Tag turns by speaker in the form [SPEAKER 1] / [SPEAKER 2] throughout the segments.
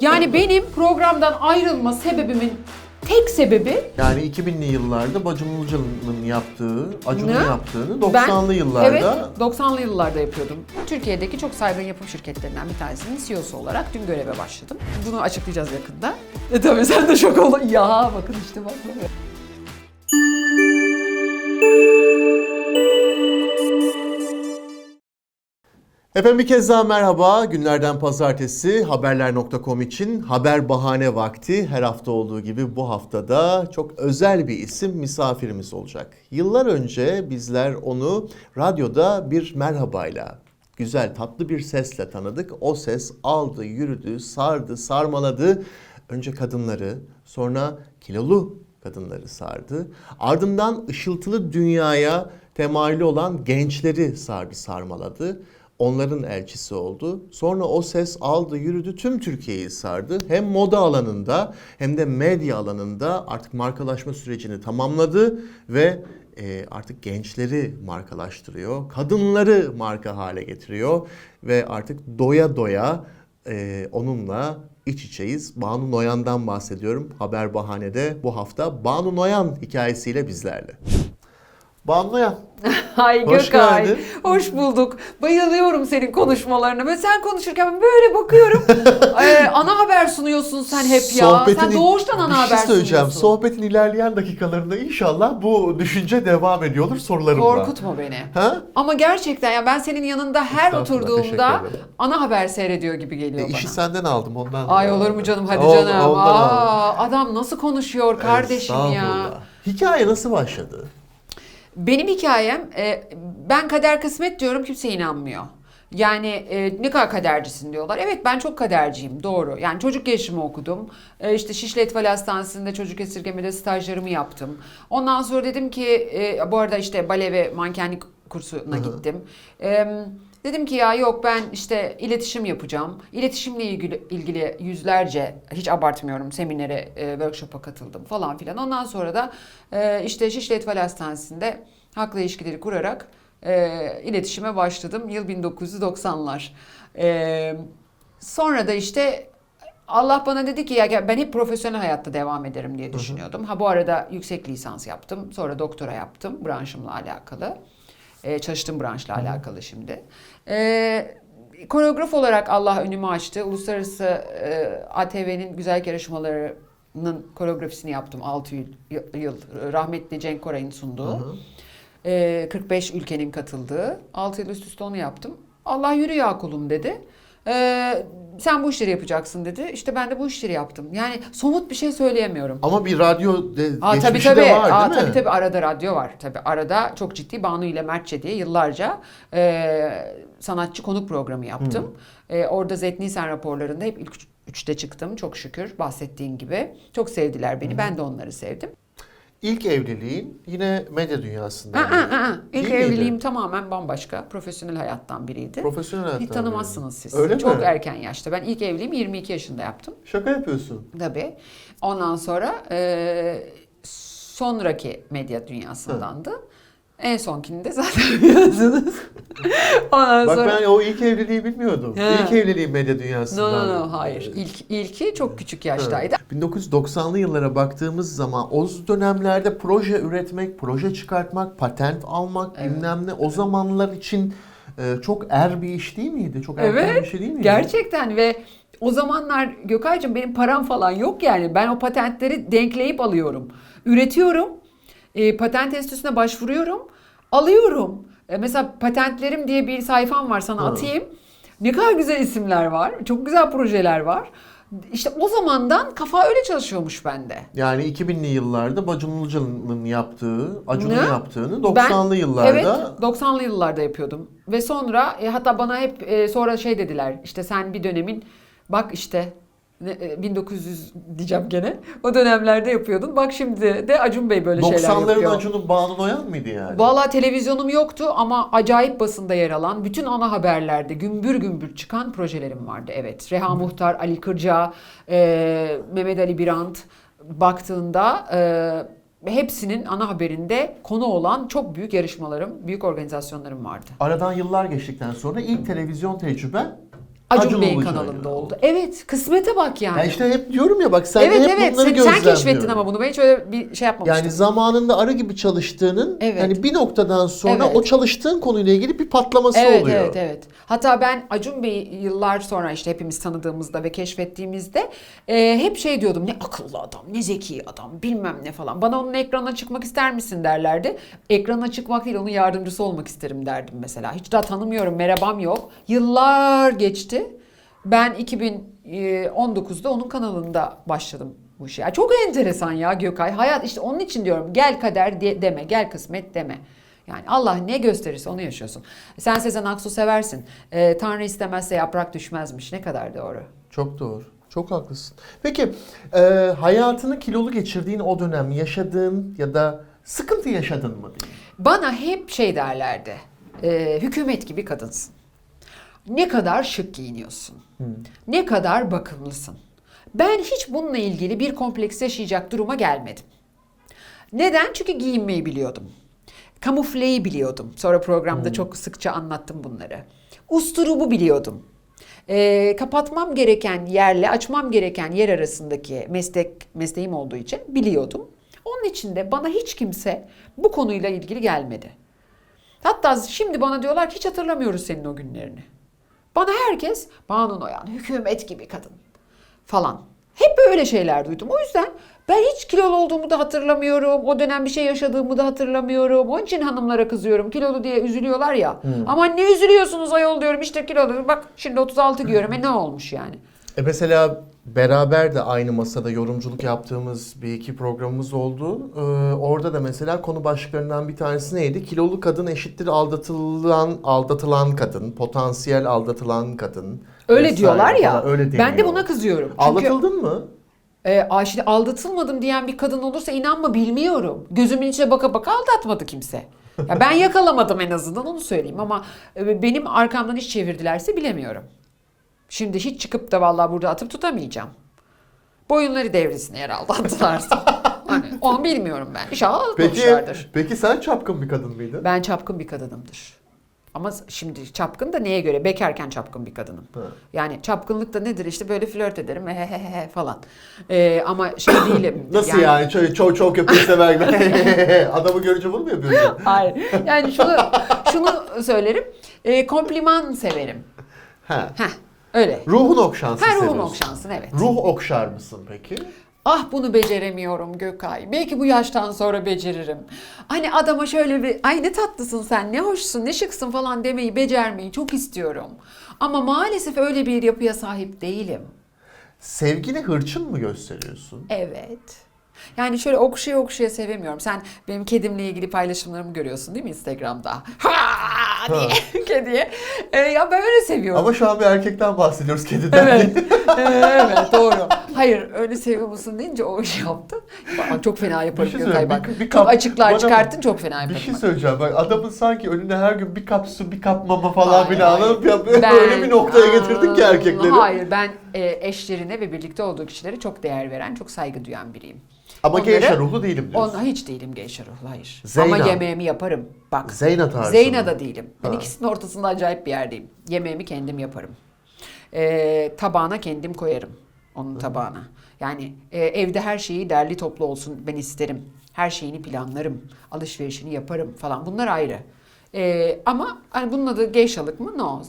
[SPEAKER 1] Yani benim programdan ayrılma sebebimin tek sebebi
[SPEAKER 2] Yani 2000'li yıllarda Bacım Ilıcalı'nın yaptığı, Acun'un
[SPEAKER 1] Ne?
[SPEAKER 2] yaptığını
[SPEAKER 1] ben
[SPEAKER 2] 90'lı yıllarda
[SPEAKER 1] evet 90'lı yıllarda yapıyordum. Türkiye'deki çok saygın yapım şirketlerinden bir tanesinin CEO'su olarak dün göreve başladım. Bunu açıklayacağız yakında. E tabii sen de şok oldun. Ya bakın işte bak. bak.
[SPEAKER 2] Efendim bir kez daha merhaba. Günlerden pazartesi haberler.com için haber bahane vakti. Her hafta olduğu gibi bu haftada çok özel bir isim misafirimiz olacak. Yıllar önce bizler onu radyoda bir merhabayla, güzel tatlı bir sesle tanıdık. O ses aldı, yürüdü, sardı, sarmaladı. Önce kadınları, sonra kilolu kadınları sardı. Ardından ışıltılı dünyaya temayülü olan gençleri sardı, sarmaladı. Onların elçisi oldu. Sonra o ses aldı, yürüdü, tüm Türkiye'yi sardı. Hem moda alanında hem de medya alanında artık markalaşma sürecini tamamladı ve e, artık gençleri markalaştırıyor, kadınları marka hale getiriyor ve artık doya doya e, onunla iç içeyiz. Banu Noyan'dan bahsediyorum. Haber Bahane'de bu hafta Banu Noyan hikayesiyle bizlerle. Banu Noyan.
[SPEAKER 1] Ay
[SPEAKER 2] Hoş
[SPEAKER 1] Gökay.
[SPEAKER 2] geldin.
[SPEAKER 1] Hoş bulduk. Bayılıyorum senin konuşmalarına. Ve sen konuşurken ben böyle bakıyorum. Ee, ana haber sunuyorsun sen hep ya. sen doğuştan ana
[SPEAKER 2] bir
[SPEAKER 1] haber
[SPEAKER 2] şey söyleyeceğim.
[SPEAKER 1] sunuyorsun.
[SPEAKER 2] Sohbetin ilerleyen dakikalarında inşallah bu düşünce devam ediyor olur sorularımla.
[SPEAKER 1] Korkutma beni.
[SPEAKER 2] Ha?
[SPEAKER 1] Ama gerçekten ya ben senin yanında her
[SPEAKER 2] Estağfurullah,
[SPEAKER 1] oturduğumda
[SPEAKER 2] teşekkür ederim.
[SPEAKER 1] ana haber seyrediyor gibi
[SPEAKER 2] E,
[SPEAKER 1] geliyor
[SPEAKER 2] işi
[SPEAKER 1] bana.
[SPEAKER 2] senden aldım ondan.
[SPEAKER 1] Ay olur mu canım hadi canım.
[SPEAKER 2] ondan aldım.
[SPEAKER 1] Aa, adam nasıl konuşuyor kardeşim ya.
[SPEAKER 2] Estağfurullah. Hikaye nasıl başladı?
[SPEAKER 1] Benim hikayem e, ben kader kısmet diyorum kimse inanmıyor. Yani e, ne kadar kadercisin diyorlar. Evet ben çok kaderciyim doğru. Yani çocuk gelişimi okudum. E, işte Şişli Etfal Hastanesi'nde çocuk esirgemede stajlarımı yaptım. Ondan sonra dedim ki e, bu arada işte bale ve mankenlik kursuna gittim. E, dedim ki ya yok ben işte iletişim yapacağım. İletişimle ilgili, ilgili yüzlerce hiç abartmıyorum seminere, e, workshop'a katıldım falan filan. Ondan sonra da e, işte Şişli Etfal Hastanesi'nde halkla ilişkileri kurarak e, iletişime başladım. Yıl 1990'lar. E, sonra da işte Allah bana dedi ki ya ben hep profesyonel hayatta devam ederim diye düşünüyordum. Ha bu arada yüksek lisans yaptım. Sonra doktora yaptım branşımla alakalı. E, çalıştığım branşla alakalı şimdi. E, koreograf olarak Allah önümü açtı. Uluslararası e, ATV'nin güzellik yarışmalarının koreografisini yaptım 6 yıl, yıl. Rahmetli Cenk Koray'ın sunduğu. E, 45 ülkenin katıldığı. 6 yıl üst üste onu yaptım. Allah yürü ya kulum dedi. E, sen bu işleri yapacaksın dedi. İşte ben de bu işleri yaptım. Yani somut bir şey söyleyemiyorum.
[SPEAKER 2] Ama bir radyo de,
[SPEAKER 1] Aa, tabii
[SPEAKER 2] geçmişi
[SPEAKER 1] tabii.
[SPEAKER 2] de var
[SPEAKER 1] Aa,
[SPEAKER 2] değil mi?
[SPEAKER 1] tabii tabii arada radyo var. Tabii arada çok ciddi Banu ile Mertçe diye yıllarca e, sanatçı konuk programı yaptım. E, orada Zetni Sen raporlarında hep ilk üç- üçte çıktım çok şükür bahsettiğin gibi. Çok sevdiler beni. Ben de onları sevdim.
[SPEAKER 2] İlk evliliğin yine medya dünyasında.
[SPEAKER 1] Aa, aa, aa. İlk
[SPEAKER 2] Değil miydi?
[SPEAKER 1] evliliğim tamamen bambaşka. Profesyonel hayattan biriydi.
[SPEAKER 2] Profesyonel hayattan
[SPEAKER 1] Hiç tanımazsınız siz.
[SPEAKER 2] Öyle mi?
[SPEAKER 1] Çok erken yaşta. Ben ilk evliliğimi 22 yaşında yaptım.
[SPEAKER 2] Şaka yapıyorsun.
[SPEAKER 1] Tabii. Ondan sonra e, sonraki medya dünyasındandı. En sonkini de zaten biliyorsunuz. Ondan
[SPEAKER 2] Bak
[SPEAKER 1] sonra...
[SPEAKER 2] ben o ilk evliliği bilmiyordum.
[SPEAKER 1] Ha.
[SPEAKER 2] İlk evliliğim medya
[SPEAKER 1] No
[SPEAKER 2] dünyasından.
[SPEAKER 1] no no hayır. İlk, ilki çok küçük yaştaydı.
[SPEAKER 2] 1990'lı yıllara baktığımız zaman o dönemlerde proje üretmek, proje çıkartmak, patent almak
[SPEAKER 1] Evet.
[SPEAKER 2] bilmem ne o zamanlar için e, çok er bir iş değil miydi? Çok erken
[SPEAKER 1] Evet,
[SPEAKER 2] bir şey değil miydi?
[SPEAKER 1] Gerçekten ve o zamanlar Gökay'cığım benim param falan yok yani. Ben o patentleri denkleyip alıyorum. Üretiyorum. E, patent enstitüsüne başvuruyorum. Alıyorum. E, mesela patentlerim diye bir sayfam var sana
[SPEAKER 2] Hı.
[SPEAKER 1] atayım. Ne kadar güzel isimler var. Çok güzel projeler var. İşte o zamandan kafa öyle çalışıyormuş bende.
[SPEAKER 2] Yani 2000'li yıllarda Bacım Ilıcalı'nın yaptığı, Acun'un
[SPEAKER 1] Ne?
[SPEAKER 2] yaptığını 90'lı yıllarda
[SPEAKER 1] Evet 90'lı yıllarda yapıyordum. Ve sonra e, hatta bana hep e, sonra şey dediler işte sen bir dönemin bak işte 1900 diyeceğim gene o dönemlerde yapıyordun. Bak şimdi de Acun Bey böyle şeyler
[SPEAKER 2] 90'ların
[SPEAKER 1] yapıyor.
[SPEAKER 2] Acun'un Banu Noyan mıydı yani?
[SPEAKER 1] Valla televizyonum yoktu ama acayip basında yer alan bütün ana haberlerde gümbür gümbür çıkan projelerim vardı. Evet Reha Muhtar, Ali Kırca, e, Mehmet Ali Birant baktığında e, hepsinin ana haberinde konu olan çok büyük yarışmalarım, büyük organizasyonlarım vardı.
[SPEAKER 2] Aradan yıllar geçtikten sonra ilk televizyon tecrüben
[SPEAKER 1] Acun,
[SPEAKER 2] Acun
[SPEAKER 1] Bey'in
[SPEAKER 2] Ilıcalı.
[SPEAKER 1] kanalında oldu. Evet, kısmete bak yani.
[SPEAKER 2] Ya işte hep diyorum ya bak sen de
[SPEAKER 1] evet
[SPEAKER 2] hep
[SPEAKER 1] evet
[SPEAKER 2] bunları
[SPEAKER 1] sen, sen keşfettin ama bunu ben hiç öyle bir şey yapmamıştım.
[SPEAKER 2] Yani zamanında arı gibi çalıştığının
[SPEAKER 1] Evet.
[SPEAKER 2] hani bir noktadan sonra
[SPEAKER 1] Evet.
[SPEAKER 2] o çalıştığın konuyla ilgili bir patlaması
[SPEAKER 1] Evet
[SPEAKER 2] oluyor.
[SPEAKER 1] evet evet. Hatta ben Acun Bey'i yıllar sonra işte hepimiz tanıdığımızda ve keşfettiğimizde e, hep şey diyordum ne akıllı adam, ne zeki adam, bilmem ne falan. Bana onun ekrana çıkmak ister misin derlerdi. Ekrana çıkmak değil onun yardımcısı olmak isterim derdim mesela. Hiç daha tanımıyorum, merhabam yok. Yıllar geçti. Ben 2019'da onun kanalında başladım bu işe. Ya çok enteresan ya Gökay. Hayat işte onun için diyorum gel kader de- deme, gel kısmet deme. Yani Allah ne gösterirse onu yaşıyorsun. Sen Sezen Aksu seversin. Ee, Tanrı istemezse yaprak düşmezmiş. Ne kadar doğru.
[SPEAKER 2] Çok doğru. Çok haklısın. Peki e, hayatını kilolu geçirdiğin o dönem yaşadığın ya da sıkıntı yaşadın mı diyeyim?
[SPEAKER 1] Bana hep şey derlerdi. e, hükümet gibi kadınsın. Ne kadar şık giyiniyorsun. Ne kadar bakımlısın. Ben hiç bununla ilgili bir kompleks yaşayacak duruma gelmedim. Neden? Çünkü giyinmeyi biliyordum. Kamufleyi biliyordum. Sonra programda çok sıkça anlattım bunları. Usturubu biliyordum. Ee, kapatmam gereken yerle açmam gereken yer arasındaki meslek mesleğim olduğu için biliyordum. Onun için de bana hiç kimse bu konuyla ilgili gelmedi. Hatta şimdi bana diyorlar ki hiç hatırlamıyoruz senin o günlerini. Bana herkes Banu Noyan hükümet gibi kadın falan. Hep böyle şeyler duydum. O yüzden ben hiç kilolu olduğumu da hatırlamıyorum. O dönem bir şey yaşadığımı da hatırlamıyorum. Onun için hanımlara kızıyorum. Kilolu diye üzülüyorlar ya. Ama ne üzülüyorsunuz ayol diyorum. İşte kilolu. Bak şimdi 36 giyiyorum. E ne olmuş yani?
[SPEAKER 2] E mesela beraber de aynı masada yorumculuk yaptığımız bir iki programımız oldu. Ee, orada da mesela konu başlıklarından bir tanesi neydi? Kilolu kadın eşittir aldatılan aldatılan kadın, potansiyel aldatılan kadın.
[SPEAKER 1] Öyle diyorlar ya.
[SPEAKER 2] falan, öyle
[SPEAKER 1] ben de
[SPEAKER 2] deniyor.
[SPEAKER 1] buna kızıyorum. Çünkü
[SPEAKER 2] Aldatıldın mı?
[SPEAKER 1] e, aa, şimdi aldatılmadım diyen bir kadın olursa inanma bilmiyorum. Gözümün içine baka baka aldatmadı kimse. Ya ben yakalamadım en azından onu söyleyeyim ama e, benim arkamdan iş çevirdilerse bilemiyorum. Şimdi hiç çıkıp da vallahi burada atıp tutamayacağım. Boyunları devresine yer aldattılarsa. hani, onu bilmiyorum ben. İnşallah
[SPEAKER 2] Peki,
[SPEAKER 1] aldatmamışlardır.
[SPEAKER 2] peki sen çapkın bir kadın mıydın?
[SPEAKER 1] Ben çapkın bir kadınımdır. Ama şimdi çapkın da neye göre? Bekarken çapkın bir kadınım.
[SPEAKER 2] Ha.
[SPEAKER 1] Yani çapkınlık da nedir? İşte böyle flört ederim he he he he falan. Ee, ama şey değilim.
[SPEAKER 2] Nasıl yani? Çok çok, çok köpeği sever gibi. Adamı görünce bunu mu yapıyorsun?
[SPEAKER 1] Hayır. Yani şunu şunu söylerim. Ee, kompliman severim.
[SPEAKER 2] Ha.
[SPEAKER 1] Heh, öyle.
[SPEAKER 2] Ruhun okşansın
[SPEAKER 1] Her ruhum
[SPEAKER 2] seviyorsun.
[SPEAKER 1] okşansın evet.
[SPEAKER 2] Ruh okşar mısın peki?
[SPEAKER 1] Ah bunu beceremiyorum Gökay. Belki bu yaştan sonra beceririm. Hani adama şöyle bir ay ne tatlısın sen ne hoşsun ne şıksın falan demeyi becermeyi çok istiyorum. Ama maalesef öyle bir yapıya sahip değilim.
[SPEAKER 2] Sevgini hırçın mı gösteriyorsun?
[SPEAKER 1] Evet. Yani şöyle okşaya okşaya sevemiyorum. Sen benim kedimle ilgili paylaşımlarımı görüyorsun değil mi Instagram'da? Ha diye kediye. Ee, ya ben öyle seviyorum.
[SPEAKER 2] Ama şu an bir erkekten bahsediyoruz kediden
[SPEAKER 1] Evet. evet doğru. Hayır öyle seviyor musun deyince o şey yaptın. Bak, çok fena
[SPEAKER 2] Bir
[SPEAKER 1] yaparım
[SPEAKER 2] şey
[SPEAKER 1] Gökay bak.
[SPEAKER 2] Bir, bir
[SPEAKER 1] çok
[SPEAKER 2] kap-
[SPEAKER 1] açıklar
[SPEAKER 2] bana-
[SPEAKER 1] çıkarttın çok fena
[SPEAKER 2] Bir
[SPEAKER 1] yaparım.
[SPEAKER 2] şey
[SPEAKER 1] bak.
[SPEAKER 2] söyleyeceğim. Bak adamın sanki önüne her gün bir kap su, bir kap mama falan
[SPEAKER 1] Hayır, hayır.
[SPEAKER 2] alıp yapıyor.
[SPEAKER 1] Ben-
[SPEAKER 2] Öyle bir noktaya getirdin ki erkekleri.
[SPEAKER 1] Hayır ben e, eşlerine ve birlikte olduğu kişilere çok değer veren, çok saygı duyan biriyim.
[SPEAKER 2] Ama
[SPEAKER 1] Onları-
[SPEAKER 2] gevşer ruhlu değilim diyorsun.
[SPEAKER 1] Ona hiç değilim gevşer ruhlu hayır.
[SPEAKER 2] Zeyna.
[SPEAKER 1] Ama yemeğimi yaparım. Bak.
[SPEAKER 2] Zeyna tarzı
[SPEAKER 1] Zeyna da değilim. Ben
[SPEAKER 2] Ha.
[SPEAKER 1] ikisinin ortasında acayip bir yerdeyim. Yemeğimi kendim yaparım. Ee, tabağına kendim koyarım. Onun tabağına. Yani e, evde her şeyi derli toplu olsun ben isterim. Her şeyini planlarım. Alışverişini yaparım falan. Bunlar ayrı. Ee, ama hani bunun adı geyşalık mı? No.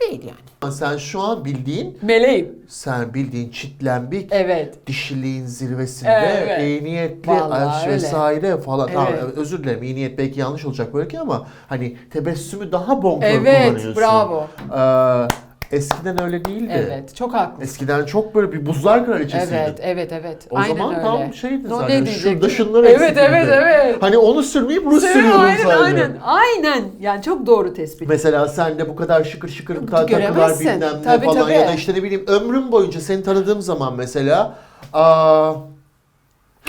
[SPEAKER 1] Değil yani.
[SPEAKER 2] Sen şu an bildiğin,
[SPEAKER 1] Meleğim.
[SPEAKER 2] sen bildiğin çitlenbik,
[SPEAKER 1] Evet.
[SPEAKER 2] dişiliğin zirvesinde,
[SPEAKER 1] Evet.
[SPEAKER 2] iyi niyetli
[SPEAKER 1] öyle.
[SPEAKER 2] vesaire falan. Tamam,
[SPEAKER 1] Evet.
[SPEAKER 2] özür dilerim iyi niyet belki yanlış olacak belki ama hani tebessümü daha bonkör
[SPEAKER 1] Evet,
[SPEAKER 2] kullanıyorsun.
[SPEAKER 1] bravo.
[SPEAKER 2] Ee, eskiden öyle değildi.
[SPEAKER 1] Evet. Çok haklısın.
[SPEAKER 2] Eskiden çok böyle bir buzlar kraliçesiydin.
[SPEAKER 1] Evet, evet, evet.
[SPEAKER 2] O
[SPEAKER 1] Aynen
[SPEAKER 2] zaman
[SPEAKER 1] öyle.
[SPEAKER 2] tam şeydi
[SPEAKER 1] No,
[SPEAKER 2] zaten.
[SPEAKER 1] ne
[SPEAKER 2] Şurada şunlar
[SPEAKER 1] Evet,
[SPEAKER 2] eksikti.
[SPEAKER 1] evet, evet.
[SPEAKER 2] Hani onu sürmeyip Rus
[SPEAKER 1] Sürüyor,
[SPEAKER 2] sürüyordun
[SPEAKER 1] aynen,
[SPEAKER 2] sadece.
[SPEAKER 1] aynen. Aynen. Yani çok doğru tespit.
[SPEAKER 2] Mesela sen de bu kadar şıkır şıkır ta- takılar bilmem ne
[SPEAKER 1] Tabii,
[SPEAKER 2] falan
[SPEAKER 1] tabii.
[SPEAKER 2] ya da işte ne bileyim ömrüm boyunca seni tanıdığım zaman mesela aa,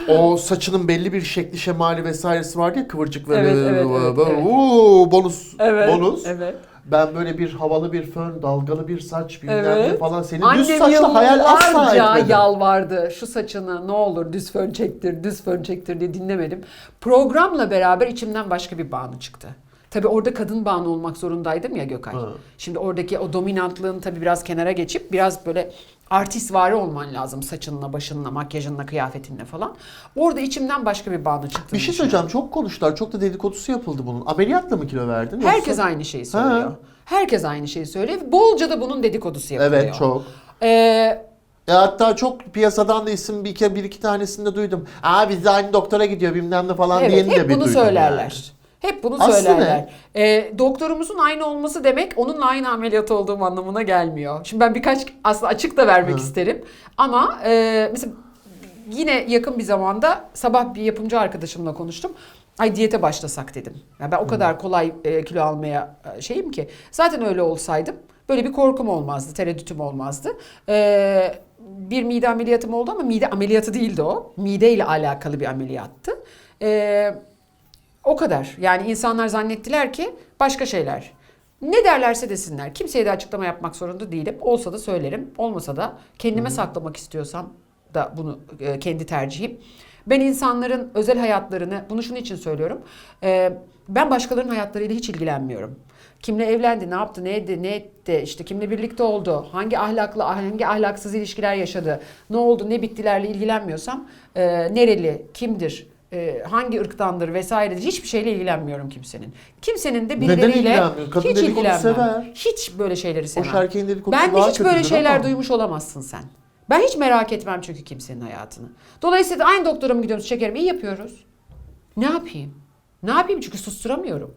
[SPEAKER 2] o saçının belli bir şekli şemali vesairesi vardı ya kıvırcık böyle
[SPEAKER 1] Evet, evet, evet,
[SPEAKER 2] böyle,
[SPEAKER 1] evet.
[SPEAKER 2] uuu, bonus
[SPEAKER 1] Evet.
[SPEAKER 2] bonus.
[SPEAKER 1] Evet.
[SPEAKER 2] Ben böyle bir havalı bir fön, dalgalı bir saç bilmem ne
[SPEAKER 1] Evet.
[SPEAKER 2] falan senin
[SPEAKER 1] Annem
[SPEAKER 2] düz saçlı hayal asla etmedim.
[SPEAKER 1] yalvardı. Şu saçını ne olur düz fön çektir, düz fön çektir diye dinlemedim. Programla beraber içimden başka bir Banu çıktı. Tabii orada kadın bağımlı olmak zorundaydım ya Gökay.
[SPEAKER 2] Ha.
[SPEAKER 1] Şimdi oradaki o dominantlığın tabii biraz kenara geçip biraz böyle artistvari olman lazım saçınla, başınla, makyajınla, kıyafetinle falan. Orada içimden başka bir bağını çıktı.
[SPEAKER 2] Bir şey söyleyeceğim. Çok konuştular. Çok da dedikodusu yapıldı bunun. Ameliyatla mı kilo verdin? yoksa-
[SPEAKER 1] Herkes aynı şeyi söylüyor.
[SPEAKER 2] Ha.
[SPEAKER 1] Herkes aynı şeyi söylüyor. Bolca da bunun dedikodusu yapılıyor.
[SPEAKER 2] Evet çok.
[SPEAKER 1] Ee,
[SPEAKER 2] E hatta çok piyasadan da isim bir, iki, bir iki tanesini de duydum. Aa biz de aynı doktora gidiyor bilmem ne falan
[SPEAKER 1] evet,
[SPEAKER 2] diyeni de
[SPEAKER 1] hep
[SPEAKER 2] bir
[SPEAKER 1] bunu
[SPEAKER 2] duydum
[SPEAKER 1] söylerler.
[SPEAKER 2] yani.
[SPEAKER 1] Hep bunu
[SPEAKER 2] Aslı
[SPEAKER 1] söylerler. Ee, doktorumuzun aynı olması demek onunla aynı ameliyat olduğum anlamına gelmiyor. Şimdi ben birkaç aslında açık da vermek
[SPEAKER 2] Hı.
[SPEAKER 1] isterim. Ama e, mesela yine yakın bir zamanda sabah bir yapımcı arkadaşımla konuştum. Ay diyete başlasak dedim. Yani ben o kadar kolay e, kilo almaya e, şeyim ki. Zaten öyle olsaydım böyle bir korkum olmazdı, tereddütüm olmazdı. Ee, bir mide ameliyatım oldu ama mide ameliyatı değildi o. Mide ile alakalı bir ameliyattı. Ee, o kadar. Yani insanlar zannettiler ki başka şeyler. Ne derlerse desinler. Kimseye de açıklama yapmak zorunda değilim. Olsa da söylerim. Olmasa da kendime saklamak istiyorsam da bunu e, kendi tercihim. Ben insanların özel hayatlarını, bunu şunun için söylüyorum. E, ben başkalarının hayatlarıyla hiç ilgilenmiyorum. Kimle evlendi, ne yaptı, ne etti, ne etti, işte kimle birlikte oldu, hangi ahlaklı, hangi ahlaksız ilişkiler yaşadı, ne oldu, ne bittilerle ilgilenmiyorsam, e, nereli, kimdir, e, hangi ırktandır vesaire hiçbir şeyle ilgilenmiyorum kimsenin. Kimsenin de birileriyle hiç ilgilenmem.
[SPEAKER 2] sever.
[SPEAKER 1] Hiç böyle şeyleri
[SPEAKER 2] O
[SPEAKER 1] sevmem.
[SPEAKER 2] şarkının dedikodusu
[SPEAKER 1] Ben de hiç böyle şeyler
[SPEAKER 2] ama.
[SPEAKER 1] duymuş olamazsın sen. Ben hiç merak etmem çünkü kimsenin hayatını. Dolayısıyla aynı doktora mı gidiyoruz şekerim? İyi yapıyoruz. Ne yapayım? Ne yapayım çünkü susturamıyorum.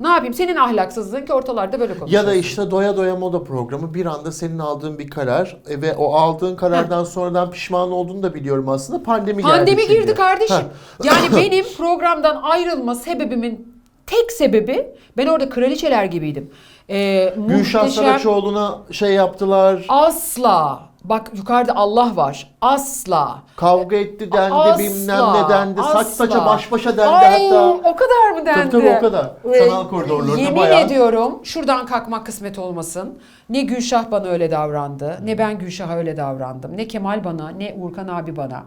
[SPEAKER 1] Ne yapayım? Senin ahlaksızlığın ki ortalarda böyle konuşuyorsun.
[SPEAKER 2] Ya da işte doya doya moda programı bir anda senin aldığın bir karar e, ve o aldığın karardan sonradan pişman olduğunu da biliyorum aslında. Pandemi, geldi
[SPEAKER 1] Pandemi girdi kardeşim. Yani benim programdan ayrılma sebebimin tek sebebi ben orada kraliçeler gibiydim. Ee,
[SPEAKER 2] Gülşah
[SPEAKER 1] muhteşem-
[SPEAKER 2] Saraçoğlu'na şey yaptılar.
[SPEAKER 1] Asla. Bak yukarıda Allah var. Asla.
[SPEAKER 2] Kavga etti dendi
[SPEAKER 1] Asla,
[SPEAKER 2] bilmem ne dendi. Saç
[SPEAKER 1] asla.
[SPEAKER 2] saça baş başa dendi
[SPEAKER 1] Ay,
[SPEAKER 2] hatta.
[SPEAKER 1] o kadar mı dendi?
[SPEAKER 2] Tabii tabii o kadar.
[SPEAKER 1] Ve
[SPEAKER 2] Sanal koridorlarında
[SPEAKER 1] Yemin
[SPEAKER 2] bayağı.
[SPEAKER 1] ediyorum şuradan kalkmak kısmet olmasın. Ne Gülşah bana öyle davrandı, ne ben Gülşah'a öyle davrandım. Ne Kemal bana, ne Urkan abi bana.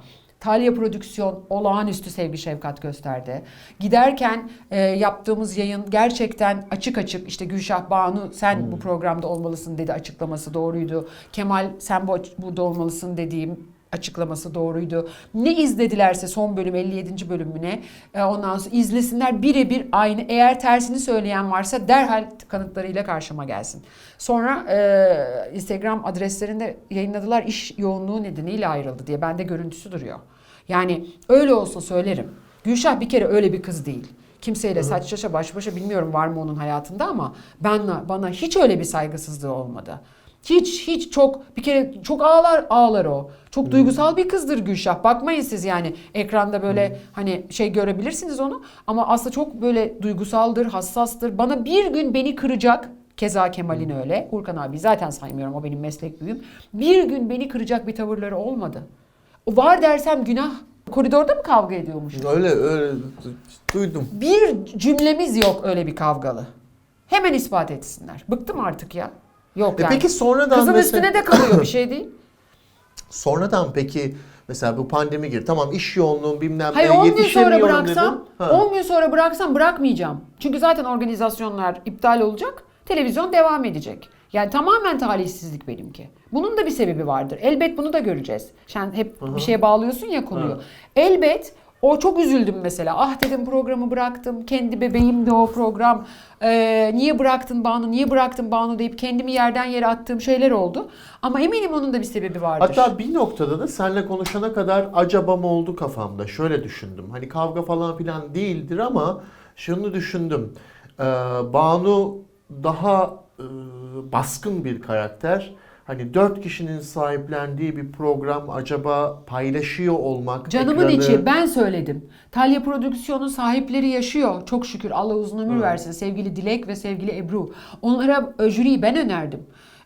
[SPEAKER 1] Talya Prodüksiyon olağanüstü sevgi şefkat gösterdi. Giderken e, yaptığımız yayın gerçekten açık açık işte Gülşah Banu sen bu programda olmalısın dedi açıklaması doğruydu. Kemal sen bu burada olmalısın dediğim açıklaması doğruydu. Ne izledilerse son bölüm 57. bölümüne e, ondan sonra izlesinler birebir aynı. Eğer tersini söyleyen varsa derhal kanıtlarıyla karşıma gelsin. Sonra e, Instagram adreslerinde yayınladılar iş yoğunluğu nedeniyle ayrıldı diye. Bende görüntüsü duruyor. Yani öyle olsa söylerim. Gülşah bir kere öyle bir kız değil. Kimseyle saç başa baş başa bilmiyorum var mı onun hayatında ama bana, bana hiç öyle bir saygısızlığı olmadı. Hiç hiç çok bir kere çok ağlar ağlar o. Çok duygusal bir kızdır Gülşah. Bakmayın siz yani ekranda böyle hani şey görebilirsiniz onu ama aslında çok böyle duygusaldır, hassastır. Bana bir gün beni kıracak Keza Kemal'in öyle. Urkan abi zaten saymıyorum o benim meslek büyüğüm. Bir gün beni kıracak bir tavırları olmadı. Var dersem günah. Koridorda mı kavga ediyormuş?
[SPEAKER 2] Öyle öyle duydum.
[SPEAKER 1] Bir cümlemiz yok öyle bir kavgalı. Hemen ispat etsinler. Bıktım artık ya. Yok
[SPEAKER 2] E
[SPEAKER 1] yani.
[SPEAKER 2] peki sonradan
[SPEAKER 1] Kızın
[SPEAKER 2] mesela-
[SPEAKER 1] üstüne de kalıyor bir şey değil.
[SPEAKER 2] Sonradan peki mesela bu pandemi girdi. Tamam iş yoğunluğu bilmem
[SPEAKER 1] Hayır
[SPEAKER 2] ne
[SPEAKER 1] 10 gün sonra bıraksam,
[SPEAKER 2] dedin. Ha.
[SPEAKER 1] 10 gün sonra bıraksam bırakmayacağım. Çünkü zaten organizasyonlar iptal olacak. Televizyon devam edecek. Yani tamamen talihsizlik benimki. Bunun da bir sebebi vardır. Elbet bunu da göreceğiz. Sen hep bir şeye bağlıyorsun ya konuyu.
[SPEAKER 2] Ha.
[SPEAKER 1] Elbet o çok üzüldüm mesela. Ah dedim programı bıraktım. Kendi bebeğimdi o program. Ee, niye bıraktın Banu, niye bıraktın Banu deyip kendimi yerden yere attığım şeyler oldu. Ama eminim onun da bir sebebi vardır.
[SPEAKER 2] Hatta bir noktada da seninle konuşana kadar acaba mı oldu kafamda. Şöyle düşündüm. Hani kavga falan filan değildir ama şunu düşündüm. Ee, Banu daha e, baskın bir karakter. Hani dört kişinin sahiplendiği bir program acaba paylaşıyor olmak.
[SPEAKER 1] Canımın
[SPEAKER 2] ekranı-
[SPEAKER 1] içi ben söyledim. Talya Prodüksiyon'un sahipleri yaşıyor. Çok şükür Allah uzun ömür
[SPEAKER 2] Evet.
[SPEAKER 1] versin. Sevgili Dilek ve sevgili Ebru. Onlara jüriyi ben önerdim.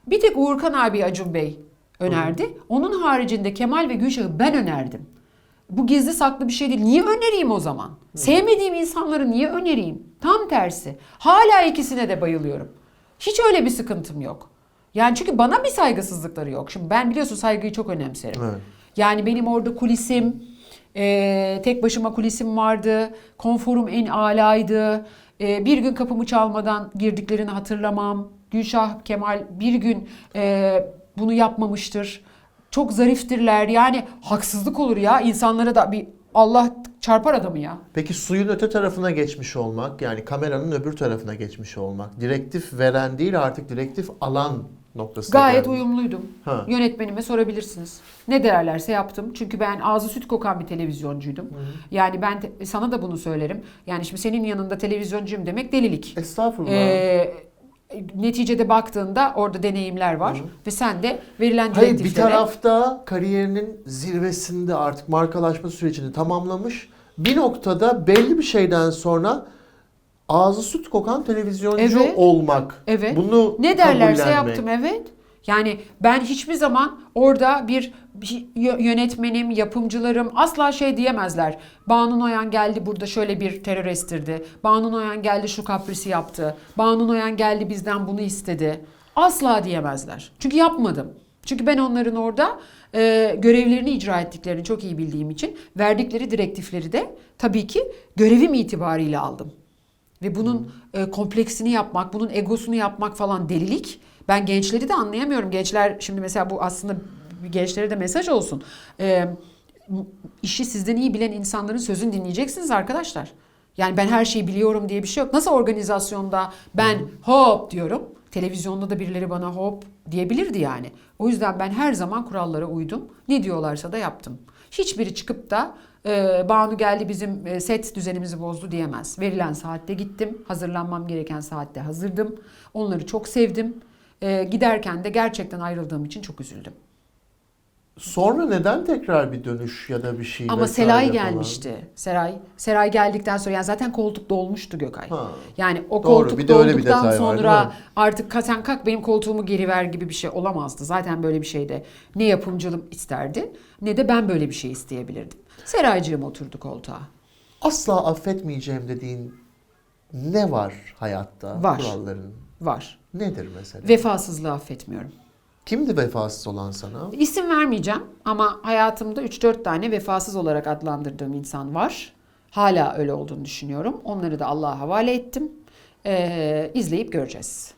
[SPEAKER 1] Bir tek Uğurkan abi Acun Bey önerdi. Onun haricinde Kemal ve Gülşah'ı ben önerdim. Bu gizli saklı bir şey değil. Niye önereyim o zaman? Sevmediğim insanları niye önereyim? Tam tersi. Hala ikisine de bayılıyorum. Hiç öyle bir sıkıntım yok. Yani çünkü bana bir saygısızlıkları yok. Şimdi ben biliyorsun saygıyı çok önemserim.
[SPEAKER 2] Evet.
[SPEAKER 1] Yani benim orada kulisim, e, tek başıma kulisim vardı. Konforum en alaydı. e, bir gün kapımı çalmadan girdiklerini hatırlamam. Gülşah Kemal bir gün e, bunu yapmamıştır. Çok zariftirler. Yani haksızlık olur ya. insanlara da bir Allah çarpar adamı ya.
[SPEAKER 2] Peki suyun öte tarafına geçmiş olmak, yani kameranın öbür tarafına geçmiş olmak, direktif veren değil artık direktif alan noktasına
[SPEAKER 1] Gayet
[SPEAKER 2] gelmiş.
[SPEAKER 1] uyumluydum.
[SPEAKER 2] Ha.
[SPEAKER 1] Yönetmenime sorabilirsiniz. Ne derlerse yaptım. Çünkü ben ağzı süt kokan bir televizyoncuydum. Yani ben sana da bunu söylerim. Yani şimdi senin yanında televizyoncuyum demek delilik.
[SPEAKER 2] Estağfurullah.
[SPEAKER 1] Ee, neticede baktığında orada deneyimler var ve sen de verilen
[SPEAKER 2] Hayır bir
[SPEAKER 1] direktiflere
[SPEAKER 2] tarafta kariyerinin zirvesinde artık markalaşma sürecini tamamlamış. Bir noktada belli bir şeyden sonra ağzı süt kokan televizyoncu
[SPEAKER 1] Evet.
[SPEAKER 2] olmak.
[SPEAKER 1] Evet.
[SPEAKER 2] Bunu
[SPEAKER 1] ne derlerse
[SPEAKER 2] kabullenmek.
[SPEAKER 1] yaptım evet. Yani ben hiçbir zaman orada bir yönetmenim, yapımcılarım asla şey diyemezler. Banu Noyan geldi burada şöyle bir terör estirdi. Banu Noyan geldi şu kaprisi yaptı. Banu Noyan geldi bizden bunu istedi. Asla diyemezler. Çünkü yapmadım. Çünkü ben onların orada e, görevlerini icra ettiklerini çok iyi bildiğim için verdikleri direktifleri de tabii ki görevim itibariyle aldım. Ve bunun e, kompleksini yapmak, bunun egosunu yapmak falan delilik. Ben gençleri de anlayamıyorum. Gençler şimdi mesela bu aslında gençlere de mesaj olsun. E, işi sizden iyi bilen insanların sözünü dinleyeceksiniz arkadaşlar. Yani ben her şeyi biliyorum diye bir şey yok. Nasıl organizasyonda ben hop diyorum. Televizyonda da birileri bana hop diyebilirdi yani. O yüzden ben her zaman kurallara uydum. Ne diyorlarsa da yaptım. Hiçbiri çıkıp da e, Banu geldi bizim set düzenimizi bozdu diyemez. Verilen saatte gittim. Hazırlanmam gereken saatte hazırdım. Onları çok sevdim. E, giderken de gerçekten ayrıldığım için çok üzüldüm.
[SPEAKER 2] Sonra neden tekrar bir dönüş ya da bir şey
[SPEAKER 1] Ama Seray
[SPEAKER 2] falan?
[SPEAKER 1] gelmişti. Seray Seray geldikten sonra yani zaten koltuk dolmuştu Gökay.
[SPEAKER 2] Ha.
[SPEAKER 1] Yani o
[SPEAKER 2] Doğru,
[SPEAKER 1] koltuk
[SPEAKER 2] bir de öyle bir detay var,
[SPEAKER 1] sonra
[SPEAKER 2] mi?
[SPEAKER 1] artık "Ka- sen kalk benim koltuğumu geri ver gibi bir şey olamazdı. Zaten böyle bir şeyde ne yapımcılım isterdi ne de ben böyle bir şey isteyebilirdim. Seraycığım oturdu koltuğa.
[SPEAKER 2] Asla affetmeyeceğim dediğin ne var hayatta
[SPEAKER 1] Var.
[SPEAKER 2] kuralların?
[SPEAKER 1] Var.
[SPEAKER 2] Nedir mesela?
[SPEAKER 1] Vefasızlığı affetmiyorum.
[SPEAKER 2] Kimdi vefasız olan sana?
[SPEAKER 1] İsim vermeyeceğim ama hayatımda 3-4 tane vefasız olarak adlandırdığım insan var. Hala öyle olduğunu düşünüyorum. Onları da Allah'a havale ettim. Ee, izleyip göreceğiz.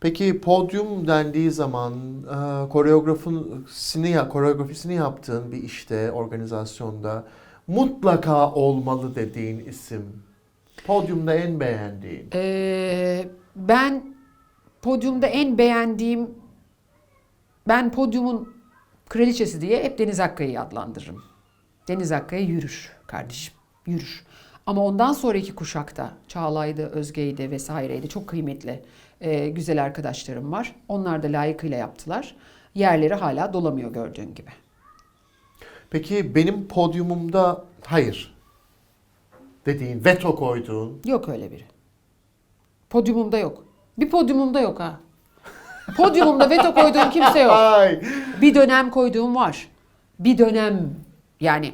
[SPEAKER 2] Peki podyum dendiği zaman e, koreografisini ya koreografisini yaptığın bir işte organizasyonda mutlaka olmalı dediğin isim. Podyumda en beğendiğin.
[SPEAKER 1] Ee, ben podyumda en beğendiğim ben podyumun kraliçesi diye hep Deniz Akkaya'yı adlandırırım. Deniz Akkaya yürür kardeşim. Yürür. Ama ondan sonraki kuşakta Çağla'ydı, Özge'ydi vesaireydi. Çok kıymetli e, güzel arkadaşlarım var. Onlar da layıkıyla yaptılar. Yerleri hala dolamıyor gördüğün gibi.
[SPEAKER 2] Peki benim podyumumda hayır dediğin, veto koyduğun.
[SPEAKER 1] Yok öyle biri. Podyumumda yok. Bir podyumumda yok ha. Podyumumda veto koyduğum kimse yok.
[SPEAKER 2] Ay.
[SPEAKER 1] Bir dönem koyduğum var. Bir dönem yani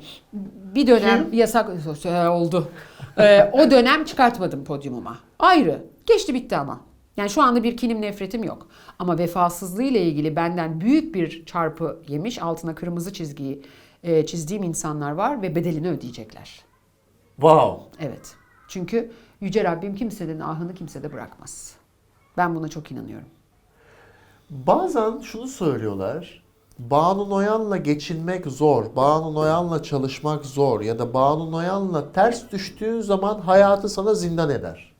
[SPEAKER 1] bir dönem
[SPEAKER 2] Kim?
[SPEAKER 1] yasak Ee, oldu. Ee, o dönem çıkartmadım podyumuma. Ayrı. Geçti bitti ama. Yani şu anda bir kinim nefretim yok. Ama vefasızlığı ile ilgili benden büyük bir çarpı yemiş, altına kırmızı çizgiyi e, çizdiğim insanlar var ve bedelini ödeyecekler.
[SPEAKER 2] Wow.
[SPEAKER 1] Evet. Çünkü Yüce Rabbim kimsenin ahını kimsede bırakmaz. Ben buna çok inanıyorum.
[SPEAKER 2] Bazen şunu söylüyorlar. Banu Noyan'la geçinmek zor. Banu Noyan'la çalışmak zor. Ya da Banu Noyan'la ters düştüğün zaman hayatı sana zindan eder.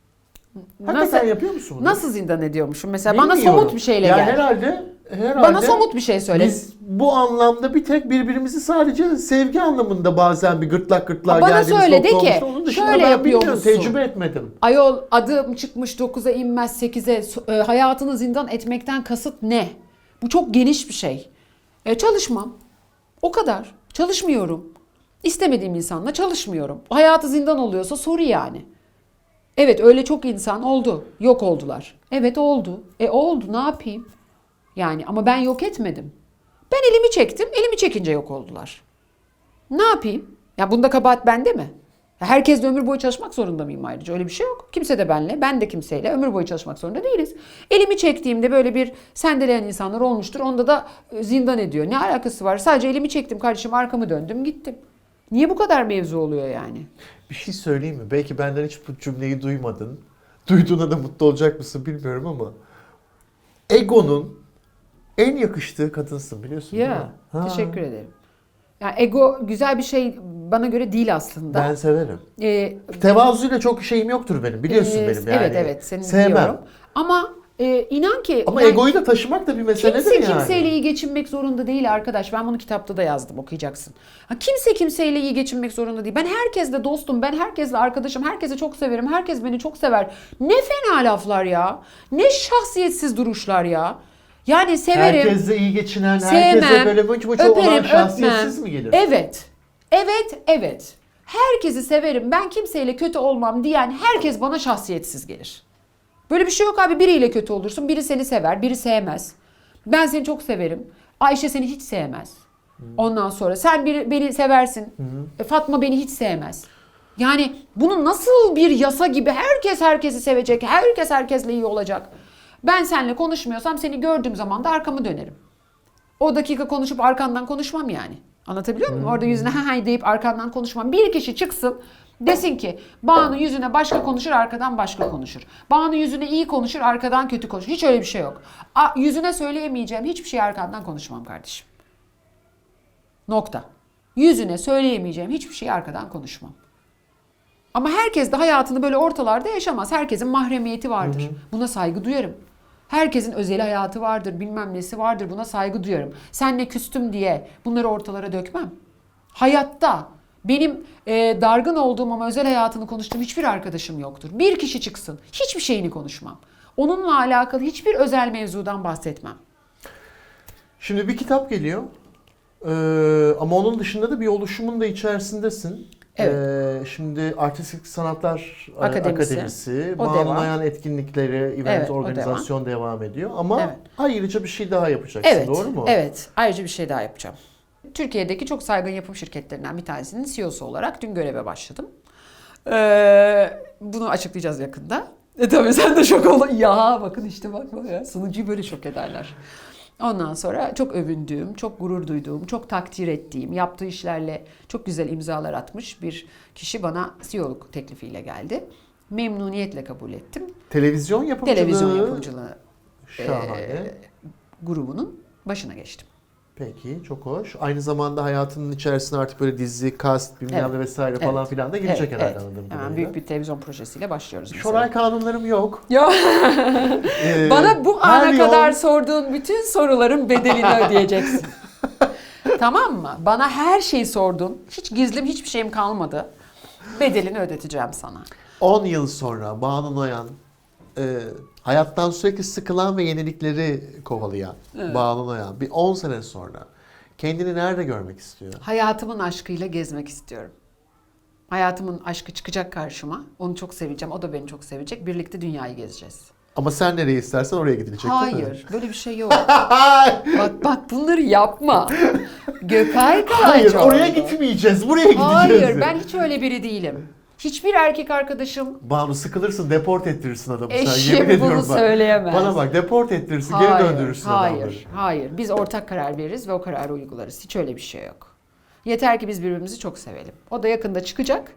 [SPEAKER 2] Hakikaten
[SPEAKER 1] Nasıl-
[SPEAKER 2] yapıyor musun bunu?
[SPEAKER 1] Nasıl zindan ediyormuşum? Mesela bana
[SPEAKER 2] Bilmiyorum.
[SPEAKER 1] somut bir şeyle
[SPEAKER 2] ya
[SPEAKER 1] gel.
[SPEAKER 2] Herhalde, herhalde
[SPEAKER 1] Bana somut bir şey söyle.
[SPEAKER 2] Biz bu anlamda bir tek birbirimizi sadece sevgi anlamında bazen bir gırtlak gırtlağa
[SPEAKER 1] Bana
[SPEAKER 2] geldiğimiz
[SPEAKER 1] söyle,
[SPEAKER 2] nokta
[SPEAKER 1] de ki,
[SPEAKER 2] olmuştu. Onun dışında
[SPEAKER 1] şöyle
[SPEAKER 2] ben
[SPEAKER 1] yapıyor
[SPEAKER 2] bilmiyorum,
[SPEAKER 1] musun?
[SPEAKER 2] tecrübe etmedim.
[SPEAKER 1] Ayol adım çıkmış 9'a inmez 8'e so- e, hayatını zindan etmekten kasıt ne? Bu çok geniş bir şey. E, çalışmam. O kadar. Çalışmıyorum. İstemediğim insanla çalışmıyorum. Hayatı zindan oluyorsa soru yani. Evet öyle çok insan oldu. Yok oldular. Evet oldu. E oldu ne yapayım? Yani ama ben yok etmedim. Ben elimi çektim. Elimi çekince yok oldular. Ne yapayım? Ya bunda kabahat bende mi? Ya herkes de ömür boyu çalışmak zorunda mıyım ayrıca? Öyle bir şey yok. Kimse de benle, ben de kimseyle ömür boyu çalışmak zorunda değiliz. Elimi çektiğimde böyle bir sendeleyen insanlar olmuştur. Onda da e, zindan ediyor. Ne alakası var? Sadece elimi çektim kardeşim, arkamı döndüm, gittim. Niye bu kadar mevzu oluyor yani?
[SPEAKER 2] Bir şey söyleyeyim mi? Belki benden hiç bu cümleyi duymadın. Duyduğuna da mutlu olacak mısın bilmiyorum ama Ego'nun en yakıştığı kadınsın biliyorsun değil mi?
[SPEAKER 1] Ya
[SPEAKER 2] Ha.
[SPEAKER 1] teşekkür ederim. Yani ego güzel bir şey bana göre değil aslında.
[SPEAKER 2] Ben severim.
[SPEAKER 1] Ee,
[SPEAKER 2] Tevazuyla çok şeyim yoktur benim. Biliyorsun
[SPEAKER 1] e,
[SPEAKER 2] benim yani.
[SPEAKER 1] Evet evet senin
[SPEAKER 2] Sevmem.
[SPEAKER 1] biliyorum. Ama e, inan ki
[SPEAKER 2] Ama
[SPEAKER 1] yani
[SPEAKER 2] egoyu da taşımak da bir meseledir
[SPEAKER 1] kimse
[SPEAKER 2] yani.
[SPEAKER 1] kimseyle iyi geçinmek zorunda değil arkadaş. Ben bunu kitapta da yazdım okuyacaksın. Ha, kimse kimseyle iyi geçinmek zorunda değil. Ben herkesle dostum, ben herkesle arkadaşım, herkese çok severim. Herkes beni çok sever. Ne fena laflar ya. Ne şahsiyetsiz duruşlar ya. Yani severim.
[SPEAKER 2] Herkesle iyi geçinen,
[SPEAKER 1] Sevmem,
[SPEAKER 2] böyle mıç mıç olan şahsiyetsiz
[SPEAKER 1] öpmem.
[SPEAKER 2] mi gelir?
[SPEAKER 1] Evet. Evet, evet. Herkesi severim. Ben kimseyle kötü olmam diyen herkes bana şahsiyetsiz gelir. Böyle bir şey yok abi. Biriyle kötü olursun. Biri seni sever, biri sevmez. Ben seni çok severim. Ayşe seni hiç sevmez. Ondan sonra sen biri, beni seversin. E, Fatma beni hiç sevmez. Yani bunun nasıl bir yasa gibi herkes herkesi sevecek, herkes herkesle iyi olacak. Ben seninle konuşmuyorsam seni gördüğüm zaman da arkamı dönerim. O dakika konuşup arkandan konuşmam yani. Anlatabiliyor muyum? Orada yüzüne ha hay deyip arkandan konuşmam. Bir kişi çıksın desin ki Banu yüzüne başka konuşur arkadan başka konuşur. Banu yüzüne iyi konuşur arkadan kötü konuşur. Hiç öyle bir şey yok. A, yüzüne söyleyemeyeceğim hiçbir şey arkandan konuşmam kardeşim. Nokta. Yüzüne söyleyemeyeceğim hiçbir şey arkadan konuşmam. Ama herkes de hayatını böyle ortalarda yaşamaz. Herkesin mahremiyeti vardır. Buna saygı duyarım. Herkesin özel hayatı vardır, bilmem nesi vardır. Buna saygı duyarım. Senle küstüm diye bunları ortalara dökmem. Hayatta benim e, dargın olduğum ama özel hayatını konuştuğum hiçbir arkadaşım yoktur. Bir kişi çıksın, hiçbir şeyini konuşmam. Onunla alakalı hiçbir özel mevzudan bahsetmem.
[SPEAKER 2] Şimdi bir kitap geliyor. Ee, ama onun dışında da bir oluşumun da içerisindesin.
[SPEAKER 1] Evet.
[SPEAKER 2] Ee, şimdi Artistik Sanatlar
[SPEAKER 1] Akademisi.
[SPEAKER 2] Akademisi,
[SPEAKER 1] O
[SPEAKER 2] bağımlayan etkinlikleri, event
[SPEAKER 1] Evet,
[SPEAKER 2] organizasyon devam. ediyor. Ama
[SPEAKER 1] Evet.
[SPEAKER 2] ayrıca bir şey daha yapacaksın,
[SPEAKER 1] Evet,
[SPEAKER 2] doğru mu?
[SPEAKER 1] evet. Ayrıca bir şey daha yapacağım. Türkiye'deki çok saygın yapım şirketlerinden bir tanesinin CEO'su olarak dün göreve başladım. Ee, bunu açıklayacağız yakında. E tabii sen de şok oldun. Ya bakın işte bak ya. Sunucuyu böyle şok ederler. Ondan sonra çok övündüğüm, çok gurur duyduğum, çok takdir ettiğim, yaptığı işlerle çok güzel imzalar atmış bir kişi bana CEO'luk teklifiyle geldi. Memnuniyetle kabul ettim.
[SPEAKER 2] Televizyon yapımcılığı.
[SPEAKER 1] Televizyon yapımcılığı
[SPEAKER 2] Şahane.
[SPEAKER 1] e, grubunun başına geçtim.
[SPEAKER 2] Peki çok hoş. Aynı zamanda hayatının içerisine artık böyle dizi, kast, bilmem
[SPEAKER 1] Evet.
[SPEAKER 2] ne vesaire falan
[SPEAKER 1] Evet.
[SPEAKER 2] filan da girecek
[SPEAKER 1] Evet,
[SPEAKER 2] herhalde
[SPEAKER 1] evet.
[SPEAKER 2] anladığım
[SPEAKER 1] Hemen
[SPEAKER 2] kadarıyla.
[SPEAKER 1] büyük bir televizyon projesiyle başlıyoruz.
[SPEAKER 2] Şoray kanunlarım yok.
[SPEAKER 1] Ya
[SPEAKER 2] Ee,
[SPEAKER 1] bana bu ana
[SPEAKER 2] yol-
[SPEAKER 1] kadar sorduğun bütün soruların bedelini ödeyeceksin. tamam mı? Bana her şeyi sordun. Hiç gizlim hiçbir şeyim kalmadı. Bedelini ödeteceğim sana.
[SPEAKER 2] 10 yıl sonra Banu Noyan e, hayattan sürekli sıkılan ve yenilikleri kovalayan Banu Noyan bir 10 sene sonra kendini nerede görmek istiyor?
[SPEAKER 1] Hayatımın aşkıyla gezmek istiyorum. Hayatımın aşkı çıkacak karşıma. Onu çok seveceğim. O da beni çok sevecek. Birlikte dünyayı gezeceğiz.
[SPEAKER 2] Ama sen nereye istersen oraya gidilecek değil mi?
[SPEAKER 1] Hayır, böyle bir şey yok. bak bak bunları yapma. Gökay Kalaçoğlu.
[SPEAKER 2] Hayır oraya gitmeyeceğiz buraya gideceğiz.
[SPEAKER 1] Hayır, ben hiç öyle biri değilim. Hiçbir erkek arkadaşım
[SPEAKER 2] Banu sıkılırsın deport ettirirsin adamı sen
[SPEAKER 1] Eşim
[SPEAKER 2] yemin
[SPEAKER 1] bunu
[SPEAKER 2] bak.
[SPEAKER 1] söyleyemez.
[SPEAKER 2] Bana bak deport ettirirsin geri
[SPEAKER 1] hayır,
[SPEAKER 2] döndürürsün
[SPEAKER 1] hayır,
[SPEAKER 2] adamları.
[SPEAKER 1] hayır. Biz ortak karar veririz ve o kararı uygularız. Hiç öyle bir şey yok. Yeter ki biz birbirimizi çok sevelim. O da yakında çıkacak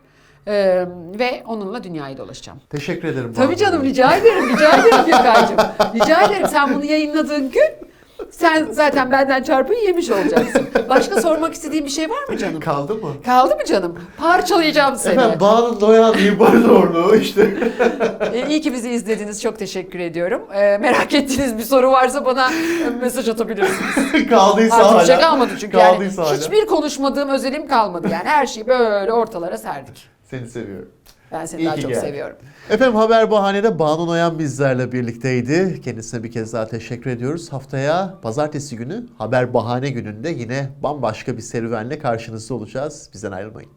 [SPEAKER 1] ee, ve onunla dünyayı dolaşacağım.
[SPEAKER 2] Teşekkür ederim.
[SPEAKER 1] Tabii canım rica ederim, rica ederim Gökay'cığım. Rica ederim sen bunu yayınladığın gün sen zaten benden çarpıyı yemiş olacaksın. Başka sormak istediğin bir şey var mı canım?
[SPEAKER 2] Kaldı mı?
[SPEAKER 1] Kaldı mı canım? Parçalayacağım seni.
[SPEAKER 2] Efendim Banu Noyan İmparatorluğu işte.
[SPEAKER 1] Ee, iyi ki bizi izlediniz. Çok teşekkür ediyorum. Ee, merak ettiğiniz bir soru varsa bana e, mesaj atabilirsiniz.
[SPEAKER 2] Kaldıysa
[SPEAKER 1] Artık
[SPEAKER 2] hala.
[SPEAKER 1] bir şey kalmadı çünkü.
[SPEAKER 2] Kaldıysa
[SPEAKER 1] Yani
[SPEAKER 2] hala.
[SPEAKER 1] hiçbir konuşmadığım özelim kalmadı. Yani her şeyi böyle ortalara serdik.
[SPEAKER 2] Seni seviyorum.
[SPEAKER 1] Ben seni
[SPEAKER 2] İyi
[SPEAKER 1] daha çok
[SPEAKER 2] geldin.
[SPEAKER 1] seviyorum.
[SPEAKER 2] Efendim Haber Bahane'de Banu Noyan bizlerle birlikteydi. Kendisine bir kez daha teşekkür ediyoruz. Haftaya pazartesi günü Haber Bahane gününde yine bambaşka bir serüvenle karşınızda olacağız. Bizden ayrılmayın.